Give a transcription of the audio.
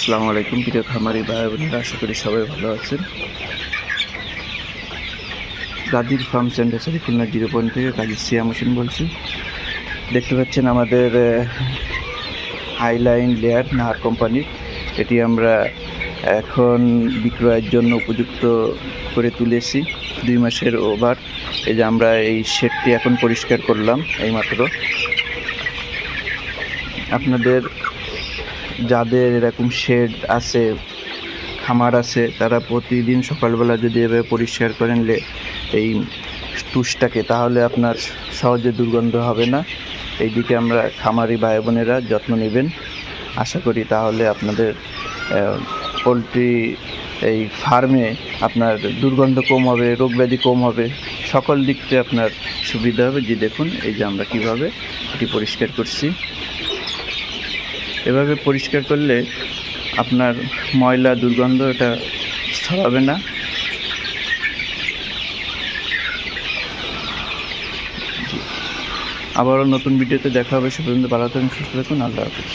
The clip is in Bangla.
আসসালামু আলাইকুম, প্রিয় খামারি ভাই বোনেরা, আশা করি সবাই ভালো আছেন। গাদির ফার্ম সেন্টার সারি খুলনা জিরো পয়েন্ট থেকে কাজী সিয়া হোসেন বলছি। দেখতে পাচ্ছেন আমাদের হাইলাইন লেয়ার নাহার কোম্পানির। এটি আমরা এখন বিক্রয়ের জন্য উপযুক্ত করে তুলেছি। দুই মাসের ওভার। এই যে আমরা এই শেডটি এখন পরিষ্কার করলাম, এইমাত্র। আপনাদের যাদের এরকম শেড আছে, খামার আছে, তারা প্রতিদিন সকালবেলা যদি এভাবে পরিষ্কার করেন এই টুসটাকে তাহলে আপনার সহজে দুর্গন্ধ হবে না। এইদিকে আমরা খামারি ভাই বোনেরা যত্ন নেবেন। আশা করি তাহলে আপনাদের পোলট্রি এই ফার্মে আপনার দুর্গন্ধ কম হবে, রোগ ব্যাধি কম হবে। সকল দিক থেকে আপনার সুবিধা হবে। যে দেখুন, এই যে আমরা কীভাবে এটি পরিষ্কার করছি। এভাবে পরিষ্কার করলে আপনার ময়লা, দুর্গন্ধ এটা ছড়াবে না। আবারও নতুন ভিডিওতে দেখা হবে, সে পর্যন্ত ভালো থাকুন, সুস্থ থাকুন, আল্লাহ হাফিজ।